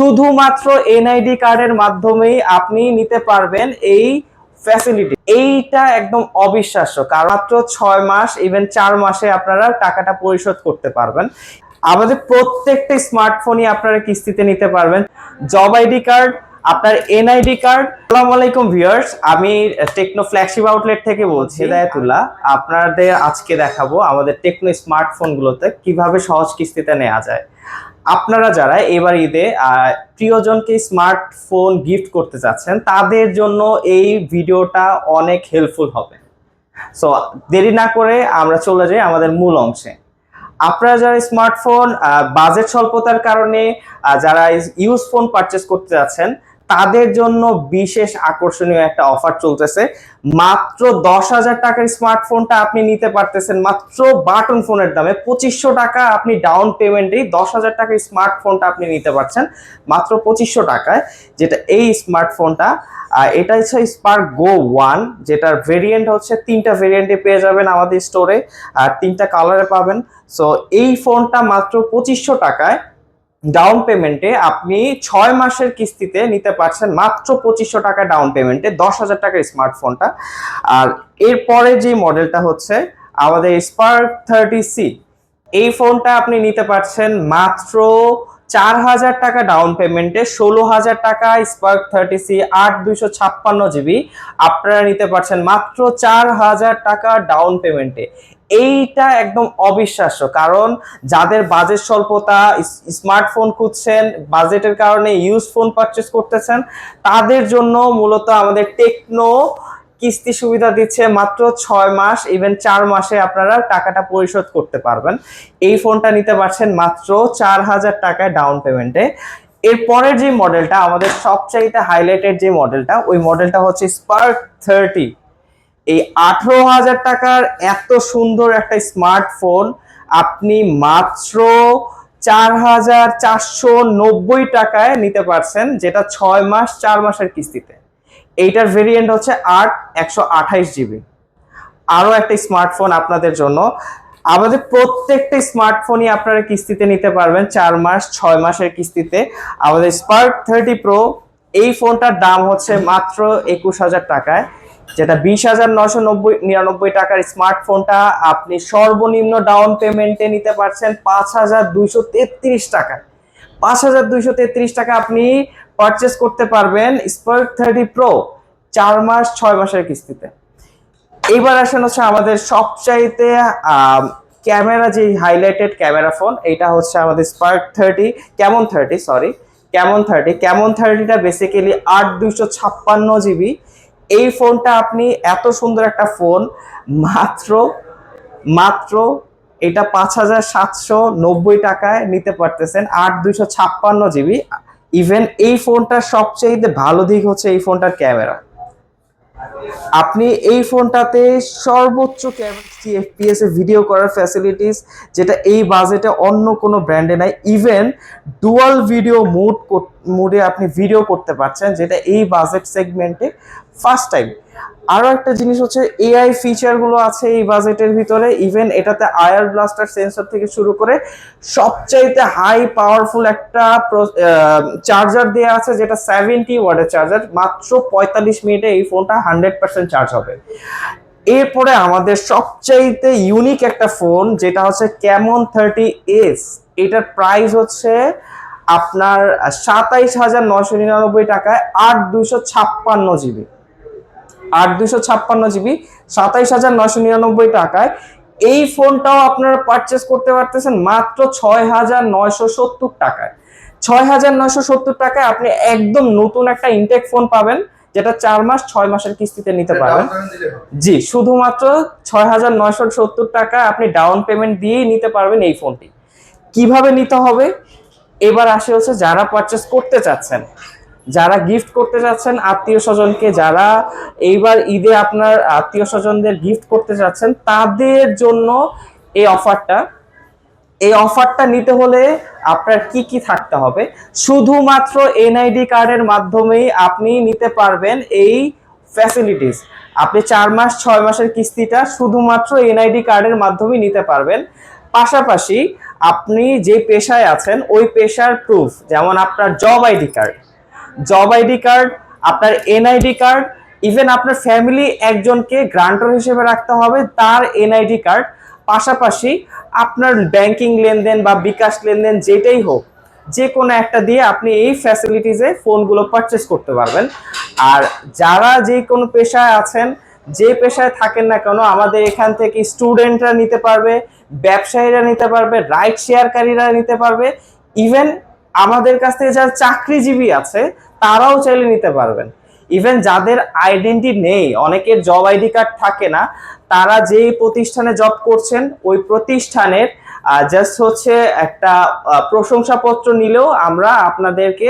শুধুমাত্র এনআইডি কার্ডের মাধ্যমেই আপনি নিতে পারবেন এই ফ্যাসিলিটি এইটা একদম অবিশ্বাস্য কারণ মাত্র ছয় মাস ইভেন চার মাসে আপনারা টাকাটা পরিশোধ করতে পারবেন। আমাদের প্রত্যেকটা স্মার্টফোনই আপনারা কিস্তিতে নিতে পারবেন। জব আইডি কার্ড আপনার এনআইডি কার্ড আসসালামু আলাইকুম ভিউয়ার্স আমি টেকনো ফ্ল্যাগশিপ আউটলেট থেকে বলছি হেদায়েতুল্লাহ আপনাদের আজকে দেখাবো আমাদের টেকনো স্মার্টফোনগুলোতে কীভাবে সহজ কিস্তিতে নেওয়া যায়। আপনারা যারা এবার ঈদে প্রিয়জনকে স্মার্টফোন গিফট করতে চাচ্ছেন তাদের জন্য এই ভিডিওটা অনেক হেল্পফুল হবে। সো দেরি না করে আমরা চলে যাই আমাদের মূল অংশে। আপনারা যারা স্মার্টফোন বাজেট স্বল্পতার কারণে যারা ইউজ ফোন পারচেস করতে যাচ্ছেন তাদের জন্য বিশেষ আকর্ষণীয় একটা অফার চলতেছে। মাত্র দশ হাজার টাকার স্মার্টফোনটা আপনি নিতে পারতেছেন, মাত্র বাটন ফোনের দামে। পঁচিশশো টাকা আপনি ডাউন পেমেন্টেই দশ হাজার টাকার স্মার্টফোনটা আপনি নিতে পারছেন, মাত্র পঁচিশশো টাকায়। যেটা এই স্মার্টফোনটা এটা হচ্ছে স্পার্ক গো ওয়ান যেটার ভেরিয়েন্ট হচ্ছে তিনটা ভেরিয়েন্টে পেয়ে যাবেন আমাদের স্টোরে আর তিনটা কালারে পাবেন। সো এই ফোনটা মাত্র পঁচিশশো টাকায়। ডাউন পেমেন্টে আপনি ছয় মাসের কিস্তিতে নিতে পারছেন মাত্র পঁচিশশো টাকা ডাউন পেমেন্টে দশ হাজার টাকার স্মার্টফোনটা আর এরপরে যে মডেলটা হচ্ছে, আমাদের স্পার্ক থার্টি সি এই ফোনটা আপনি নিতে পারছেন মাত্র চার হাজার টাকা ডাউন পেমেন্টে ষোলো হাজার টাকা স্পার্ক থার্টি সি আট দুইশো ছাপ্পান্ন জিবি আপনারা নিতে পারছেন মাত্র চার হাজার টাকা ডাউন পেমেন্টে এইটা একদম অবিশ্বাস্য। কারণ যাদের বাজেট স্বল্পতা স্মার্টফোন খুঁজছেন বাজেটের কারণে ইউজ ফোন পারচেস করতেছেন, তাদের জন্য মূলত আমাদের টেকনো কিস্তি সুবিধা দিচ্ছে মাত্র ছয় মাস ইভেন চার মাসে আপনারা টাকাটা পরিশোধ করতে পারবেন। এই ফোনটা নিতে পারছেন মাত্র চার হাজার টাকায় ডাউন পেমেন্টে এরপরের যে মডেলটা আমাদের সবচাইতে হাইলাইটেড যে মডেলটা ওই মডেলটা হচ্ছে স্পার্ক থার্টি এই আঠারো হাজার টাকার এত সুন্দর একটা স্মার্টফোন আপনি মাত্র চার হাজার চারশো নব্বই টাকায় নিতে পারছেন, যেটা ছয় মাস, চার মাসের কিস্তিতে। এইটার ভেরিয়েন্ট হচ্ছে আট, একশো আঠাইশ জিবি। আরও একটা স্মার্টফোন আপনাদের জন্য। আমাদের প্রত্যেকটা স্মার্টফোনই আপনারা কিস্তিতে নিতে পারবেন, চার মাস, ছয় মাসের কিস্তিতে। আমাদের স্পার্ক থার্টি প্রো এই ফোনটার দাম হচ্ছে মাত্র একুশ হাজার টাকায়। যেটা বিশ হাজার নশো নব্বই নিরানব্বই টাকার স্মার্টফোনটা আপনি সর্বনিম্ন ডাউন পেমেন্টে নিতে পারছেন পাঁচ হাজার দুইশো তেত্রিশ টাকায়। পাঁচ হাজার দুইশো তেত্রিশ টাকা আপনি পারচেস করতে পারবেন স্পার্ক থার্টি প্রো চার মাস, ছয় মাসের কিস্তিতে। এইবার আসেন হচ্ছে আমাদের সবচাইতে ক্যামেরা যে হাইলাইটেড ক্যামেরা ফোন এটা হচ্ছে আমাদের Spark thirty Camon thirty sorry Camon thirty Camon থার্টিটা basically আট দুইশো ছাপ্পান্ন জিবি এই ফোনটা আপনি এত সুন্দর একটা ফোন, মাত্র মাত্র এটা পাঁচ হাজার সাতশো নব্বই টাকায় নিতে পারতেছেন, আট দুইশো ছাপ্পান্ন জিবি। ইভেন এই ফোনটার সবচেয়ে ভালো দিক হচ্ছে এই ফোনটার ক্যামেরা। আপনি এই ফোনটাতে সর্বোচ্চ এ ভিডিও করার ফ্যাসিলিটিস যেটা এই বাজেটে অন্য কোনো ব্র্যান্ডে নাই। ইভেন ডুয়াল ভিডিও মুড মুডে আপনি ভিডিও করতে পারছেন, যেটা এই বাজেট সেগমেন্টে ফার্স্ট টাইম আরও একটা জিনিস হচ্ছে এআই ফিচারগুলো আছে এই বাজেটের ভিতরে ইভেন এটাতে আয়ার ব্লাস্টার সেন্সর থেকে শুরু করে সবচাইতে হাই পাওয়ারফুল একটা চার্জার দেওয়া আছে, যেটা সেভেন্টি ওয়াটের চার্জার মাত্র পঁয়তাল্লিশ মিনিটে এই ফোনটা হান্ড্রেড পার্সেন্ট চার্জ হবে। এরপরে আমাদের সবচাইতে ইউনিক একটা ফোন যেটা হচ্ছে ক্যামন থার্টি এস এটার প্রাইস হচ্ছে আপনার সাতাইশ হাজার নশো নিরানব্বই টাকায় আট দুশো ছাপ্পান্ন জিবি আট দুশো ছাপ্পান্ন জিবি সাতাইশ হাজার নশো নিরানব্বই টাকায়। এই ফোনটাও আপনারা পারচেস করতে পারতেছেন মাত্র ছয় হাজার নয়শো সত্তর টাকায়। ছয় হাজার নয়শো সত্তর টাকায় আপনি একদম নতুন একটা ইনটেক ফোন পাবেন যেটা চার মাস ছয় মাসের কিস্তিতে নিতে পারবেন। জি শুধুমাত্র ছয় হাজার নয়শো সত্তর টাকা আপনি ডাউন পেমেন্ট দিয়েই নিতে পারবেন এই ফোনটি কীভাবে নিতে হবে? এবার আসে হচ্ছে যারা পারচেস করতে চাচ্ছেন। যারা গিফট করতে যাচ্ছেন, আত্মীয় স্বজনকে যারা এইবার ঈদে আপনার আত্মীয় স্বজনদের গিফট করতে যাচ্ছেন, তাদের জন্য এই অফারটা এই অফারটা নিতে হলে আপনার কি কি থাকতে হবে? শুধুমাত্র এনআইডি কার্ডের মাধ্যমেই আপনি নিতে পারবেন এই ফ্যাসিলিটিস আপনি চার মাস, ছয় মাসের কিস্তিটা শুধুমাত্র এনআইডি কার্ডের মাধ্যমেই নিতে পারবেন। পাশাপাশি আপনি যে পেশায় আছেন, ওই পেশার প্রুফ যেমন আপনার job ID card job ID card, আপনার এনআইডি কার্ড, ইভেন আপনার ফ্যামিলি একজনকে গ্রান্টার হিসেবে রাখতে হবে তার এনআইডি কার্ড। পাশাপাশি আপনার ব্যাংকিং লেনদেন বা বিকাশ লেনদেন যেটাই হোক, যে কোনো একটা দিয়ে আপনি এই ফ্যাসিলিটিসে ফোনগুলো পারচেস করতে পারবেন। আর যারা যে কোনো পেশায় আছেন, যে পেশায় থাকেন না কেন, আমাদের এখান থেকে স্টুডেন্টরা নিতে পারবে, ব্যবসায়ীরা নিতে পারবে রাইট শেয়ারকারীরা নিতে পারবে। ইভেন আমাদের কাছ থেকে যারা চাকরিজীবী আছে তারাও চাইলে নিতে পারবেন। ইভেন যাদের আইডেন্টি নেই, অনেকের জব আইডি কার্ড থাকে না, তারা যেই প্রতিষ্ঠানে জব করছেন, ওই প্রতিষ্ঠানের জাস্ট হচ্ছে একটা প্রশংসাপত্র নিলেও আমরা আপনাদেরকে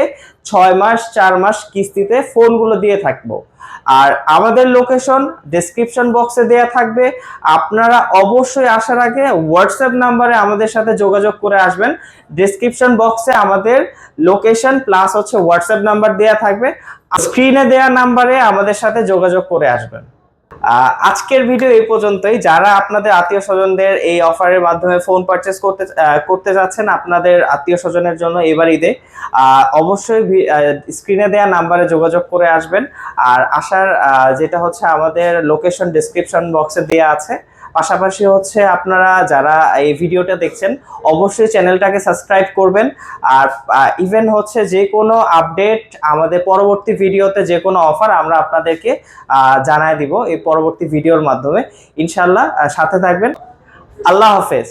ছয় মাস, চার মাস কিস্তিতে ফোনগুলো দিয়ে থাকব। আর আমাদের লোকেশন ডেসক্রিপশন বক্সে দেয়া থাকবে। আপনারা অবশ্যই আসার আগে হোয়াটসঅ্যাপ নাম্বারে আমাদের সাথে যোগাযোগ করে আসবেন। ডেসক্রিপশন বক্সে আমাদের লোকেশন প্লাস হচ্ছে হোয়াটসঅ্যাপ নাম্বার দেয়া থাকবে। স্ক্রিনে দেয়া নাম্বারে আমাদের সাথে যোগাযোগ করে আসবেন। আজকের ভিডিও এই পর্যন্তই। যারা আপনাদের আত্মীয় স্বজনদের এই অফারের মাধ্যমে ফোন পারচেস করতে করতে যাচ্ছেন, আপনাদের আত্মীয় স্বজনের জন্য এবার ঈদে অবশ্যই স্ক্রিনে দেওয়া নাম্বারে যোগাযোগ করে আসবেন। আর আসার যেটা হচ্ছে আমাদের লোকেশন ডিসক্রিপশন বক্সে দেওয়া আছে। পাশাপাশি হচ্ছে আপনারা যারা এই ভিডিওটা দেখছেন, অবশ্যই চ্যানেলটাকে সাবস্ক্রাইব করবেন। আর ইভেন হচ্ছে যে কোনো আপডেট আমাদের পরবর্তী ভিডিওতে যে কোনো অফার আমরা আপনাদেরকে জানায় দিব এই পরবর্তী ভিডিওর মাধ্যমে। ইনশাল্লাহ সাথে থাকবেন। আল্লাহ হাফেজ।